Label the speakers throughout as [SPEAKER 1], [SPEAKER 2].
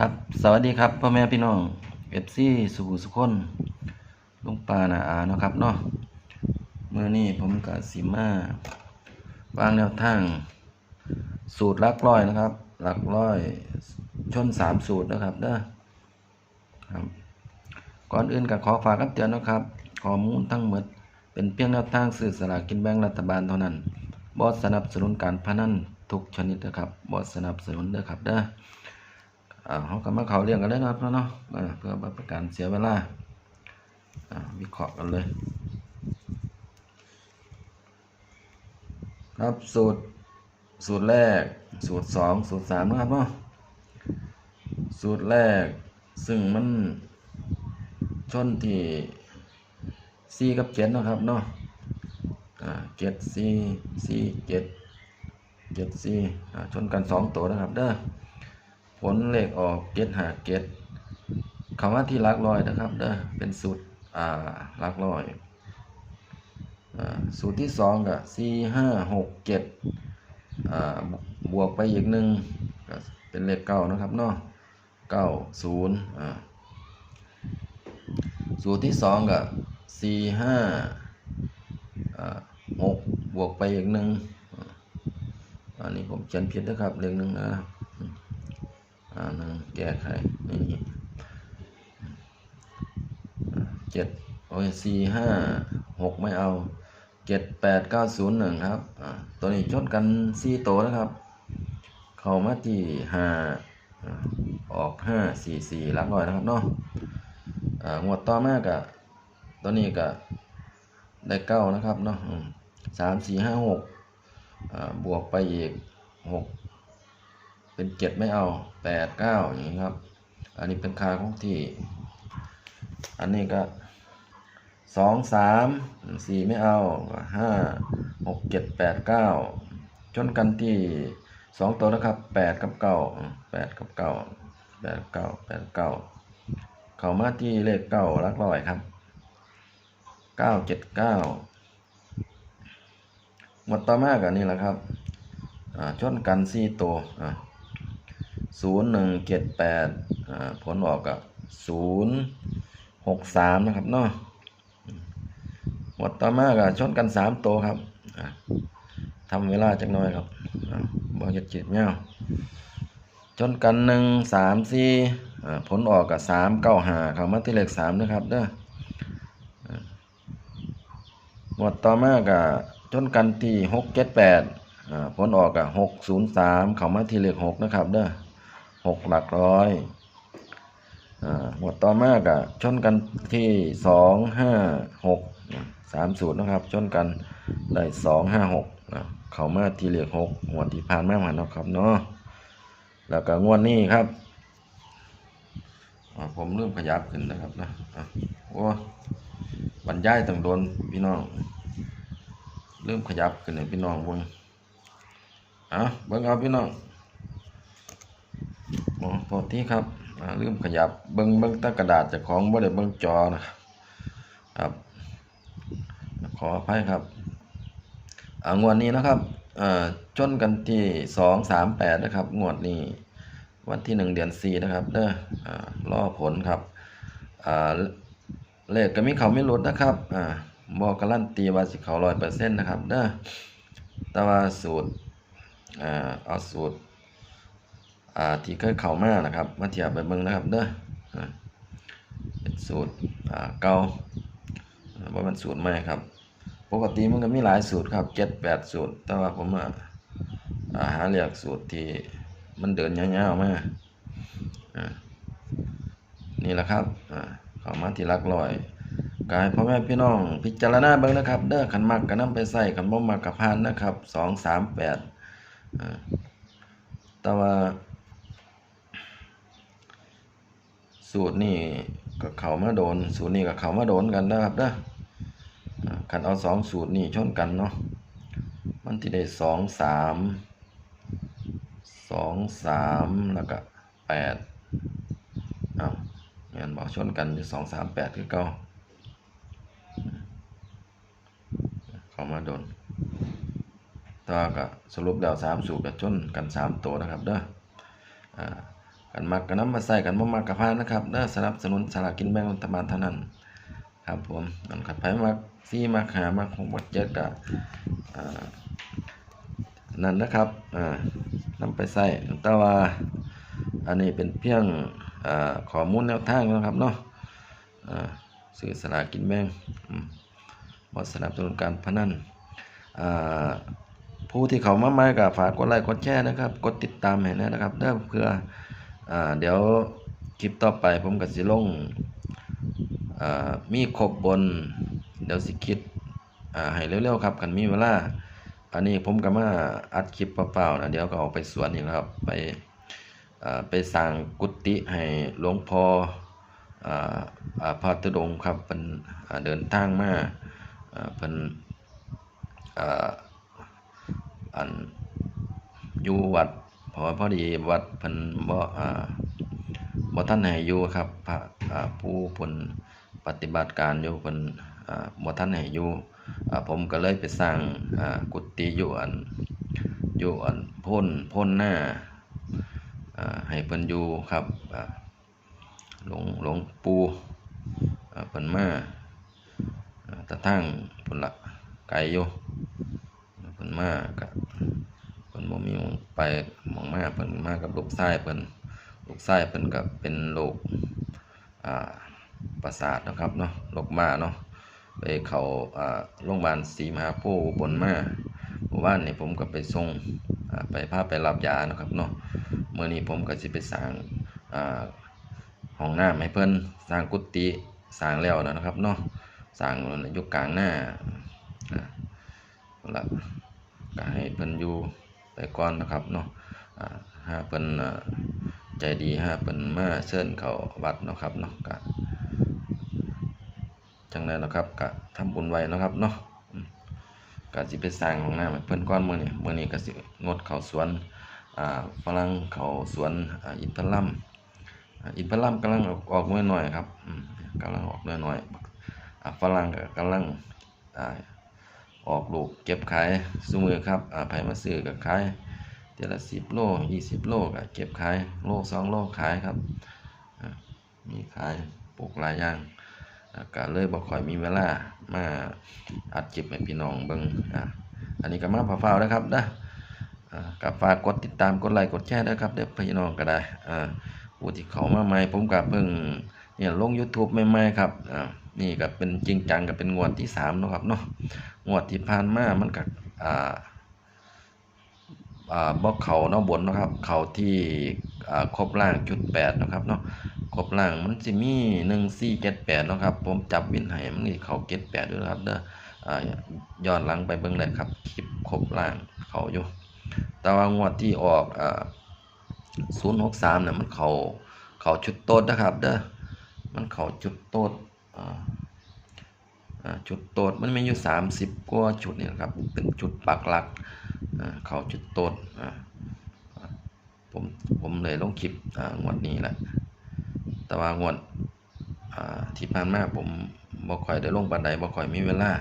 [SPEAKER 1] ครับสวัสดีครับพ่อแม่พี่น้องเอฟซีสุขุสุคนลุงปานาอาเนาะครับเนาะเมื่อนี้ผมกับสีมาวางแนวทาง สูตรหลักร้อยนะครับหลักร้อยชนสามสูตรนะครับเด้อครับก่อนอื่นก็ขอฝากคำเตือนนะครับข้อมูลทั้งหมดเป็นเพียงแนวทางสื่อสลากกินแบ่งรัฐบาลเท่านั้นบอสสนับสนุนการพนันทุกชนิดนะครับบอสนับสนุนเด้อครับเด้อ อ่าเขาก็มาเขาเรียงกันเลยนะครับเนาะเพื่อบ่เป็นการเสียเวลาอ่าวิเคราะห์กันเลย ครับสูตรสูตรแรกสูตรสองสูตรสามนะครับเนาะสูตรแรกซึ่งมันชนที่สี่กับเจ็ดนะครับเนาะเจ็ดสี่สี่เจ็ดเจ็ดสี่ชนกันสองตัวนะครับเด้อ ลเลขออกเก็ดหาเก็ดคำว่าที่ลักลอยนะครับเด้อเป็นสูตรอ่าลักลอยอสูตรที่สองก็สี่ห้าหกเจ็ดอ่าบวกไปอีกหนึ่งก็เป็นเลขเก้านะครับเนาะเก้าศูนย์อ่าสูตรที่สองก็สี่ห้าอ่าหกบวกไปอีกหนึ่งอันนี้ผมเขียนผิดนะครับเลขหนึ่งนะครับ อ่าหนึ่งแก้ไขนี่เจ็ดโอ้ยสี่ห้าหกไม่เอาเจ็ดแปดเก้าศูนย์หนึ่งครับตัวนี้ชนกันสี่ตัวนะครับ เข้ามาที่ห้าออกห้าสี่สี่ลักร้อยนะครับเนาะงวดต่อมากะตัวนี้ก็ได้เก้านะครับเนาะสามสี่ห้าหกบวกไปอีกหก เป็นเจ็ดไม่เอาแปดเก้าอย่างนี้ครับ อันนี้เป็นคาของที่ อันนี้ก็สองสามสี่ไม่เอาห้าหกเจ็ดแปดเก้าชนกันที่สองตัวนะครับแปดกับเก้าแปดกับเก้าแปดเก้าแปดเก้าเข้ามาที่เลขเก้าลักร้อยครับเก้าเจ็ดเก้าหมดต่อมากันนี่แหละครับอ่าชนกันสี่ตัวอ่า ศูนย์หนึ่งเจ็ดแปดผลออกกับศูนย์หกสามนะครับเนาะหมดต่อมากับชนกันสามตัวครับทำเวลาจักน่อยครับบอกจะจิตเงาชนกันหนึ่งสามสี่อะผลออกกับสามเก้าหาเขามาที่เลขสามนะครับเด้อะหมดต่อมากับชนกันที่หกเจ็ดแปดอ่าผลออกกับหกศูนย์สามเข้ามาที่เลขหกนะครับเด้อ หกหลักร้อยหมวดต่อมากอะชนกันที่สองห้าหกสามสูตรนะครับ ชนกันได้สองห้าหกเขามาที่เลขหกงวดที่ผ่านมาผ่านนะครับเนาะแล้วก็งวดนี้ครับผมเริ่มขยับขึ้นนะครับนะโอ้บรรยายต้องโดนพี่น้อง เริ่มขยับขึ้นให้พี่น้องเบิ่งอะเบิ่งเอาพี่น้อง ษทีครับลืมขยับเบิ้งเบิ้งตักระดาษจากของบ่ได้เบิ้งจอนะครับ ขออภัยครับงวดนี้นะครับอ่าจนกันที่สองสามแปดนะครับงวดนี้ วันที่หนึ่งเดือนสี่นะครับเด้ออ่อผลครับอ่าเลขก็มีเขาไม่ลดนะครับอ่าบอกการันตีว่าสิเขาร้อยเปอร์เซ็นต์นะครับเด้อแต่ว่าสูตรอ่าเอาสูตร อ่าที่เคยเข้ามานะครับ มาเทียบไปเบิ่งนะครับเด้อเป็นสูตรอ่าเก่าว่ามันสูตรใหม่ครับ ปกติมันก็มีหลายสูตรครับเจ็ดแปดสูตร แต่ว่าผมอ่าหาเลือกสูตรที่มันเดินยาวๆมาอ่านี่แหละครับอ่าเข้ามาที่หลักร้อยกายพ่อแม่พี่น้องพิจารณาเบิ่งนะครับ เด้อขันมักก็นํไปใส่ขันบ่มักก็ผ่านนะครับสองสามแปดอ่าแต่ว่า สูตรนี่กับเขามาโดน สูตรนี่กับเขามาโดนกันนะครับนะกันเอาสองสูตรนี่ชนกันเนาะมันที่ได้สองสามสองสามแล้วก็แปดอ้าวงานบอกชนกันอยู่สองสามแปดคือเก้าเขามาโดนแตว่าก็สรุปแล้วสามสูตรกับชนกันสามตัวนะครับเด้ออ่า กันมักกันนํมาใส่กันบ่มักก็พานนะครับเด้อสนับสนุนสลากกินแบ่งรัฐบาลเท่านั้น ครับผมอันขัดไผมักซี่มักหามัก6มัก7ก็อ่านั่นนะครับอ่านำไปใส่แต่ว่าอันนี้เป็นเพียงอข้อมูลแนวทางนะครับเนาะอ่าซื้อสลากกินแบ่งมบ่สนับสนุนการพนันผู้ที่เขามาใหม่ก็ฝากกดไลค์กดแชร์นะครับ กดติดตามให้แหน่นะครับเด้อเพื่อ อ่าเดี๋ยวคลิปต่อไปผมก็สิลงอ่ามีครบบน เดี๋ยวสิคิดอ่าให้เร็วๆครับคันมีเวลาอันนี้ผมก็มาอัดคลิปเปล่าๆนะเดี๋ยวก็ออกไปสวนอีกแล้วครับไปไปสร้างกุฏิให้หลวงพ่ออ่าอ่าพระตุดงครับเป็นเดินทางมาเป็นอันอยู่วัด เพราะว่าพอดีวัดเพิ่นบ่อ่าบ่ทันให้อยู่ครับพระอ่าผู้เพิ่นปฏิบัติการอยู่เพิ่นอ่าบ่ทันให้อยู่อ่าผมก็เลยไปสร้างอ่ากุฏิอยู่อันอยู่อันพ้นพ้นหน้าอ่าให้เพิ่นอยู่ครับอ่าหลวงหลวงปู่อ่าเพิ่นมาแตะทางเพิ่นละไกลอยู่เพิ่นมาก็เพิ่น บ่มีมองไปหมองมาเพิ่นมากกับลูกชายเพิ่นลูกชายเพิ่นก็เป็นโรคอ่าประสาทนะครับเนาะโรคบ้าเนาะไปเขาอ่าโรงพยาบาลศรีมหาโพธิ์อุบลมาเมื่อวานนี่ผมก็ไปส่งอ่าไปพาไปรับยานะครับเนาะเมื่อนี้ผมก็สิไปสร้างอ่าห้องน้ำให้เพิ่นสร้างกุฏิสร้างแล้วนะครับเนาะสร้างอยู่กลางหน้าอ่าแล้วก็ให้เพิ่นอยู่ ไปก่อนนะครับเนาะอ่าเพิ่นใจดีหาเพิ่นมาเชิญเขาวัดนะครับเนาะก็จังได๋นะครับก็ทำบุญไว้นะครับเนาะก็สิไปสร้างห้องน้ำให้เพิ่นก่อนมื้อนี้มื้อนี้ก็สิงดเข้าสวนอ่าฝรั่งเขาสวนอ่าอินทรัมอินทรัมกำลังออกหน่วยหน่อยครับอืมกำลังออกหน่วยหน่อยอ่าฝรั่งก็กำลังอ่า ออกลูกเก็บขายซุมือครับอ่าไผมาซื้อก็ขายเดือนละ10โล20โลก็เก็บขายโล2โลขายครับมีขายปลูกหลายอย่างก็เลยบ่ค่อยมีเวลามาอัดคลิปให้พี่น้องเบิ่งอ่าอันนี้ก็มาฟ้าวๆนะครับเด้ออ่าก็ฝากกดติดตามกดไลค์กดแชร์ด้วยครับเด้อพี่น้องก็ได้อ่าผู้ที่เขามาใหม่ผมก็เพิ่งเนี่ยลง YouTube ใหม่ๆครับอ่านี่ก็เป็นจริงจังก็เป็นงวดที่สามเนาะครับเนาะ งวดที่ผ่านมามันก็อ่าอ่าบ่เข้าเนาะบนเนาะครับ เข้าที่อ่าครบล่างจุดแปดเนาะครับเนาะครบล่างมันสิมี1478เนาะครับ ผมจับวินให้มันนี่เข้า78ด้วยนะครับเด้ออ่าย้อนหลังไปเบิ่งได้ครับคลิปครบล่างเข้าอยู่แต่ว่างวดที่ออกอ่า063เนี่ยมันเขาเขาชุดโต๊ดนะครับเด้อมันเขาจุดโต๊ดอ่าอ่า จุดโต๊ดมันมีอยู่ 30 กว่าชุดนี่นะครับ เป็นจุดปักหลักอ่าเขาจุดโต๊ดอ่าอ่าผมผมเลยลงคลิปอ่างวดนี้แหละแต่ว่างวดอ่าที่ผ่านมาผมบ่ค่อยได้ลงปานใดบ่ค่อยมีเวลา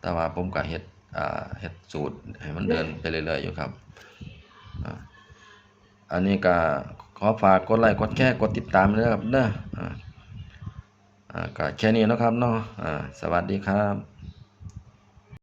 [SPEAKER 1] แต่ว่าผมก็เฮ็ดอ่าเฮ็ดสูตรให้มันเดินไปเรื่อยๆอยู่ครับอ่าอันนี้ก็ขอฝากกดไลค์กดแชร์กดติดตามด้วยครับเด้ออ่าอ่า ก็แค่นี้นะครับเนาะอ่าสวัสดีครับ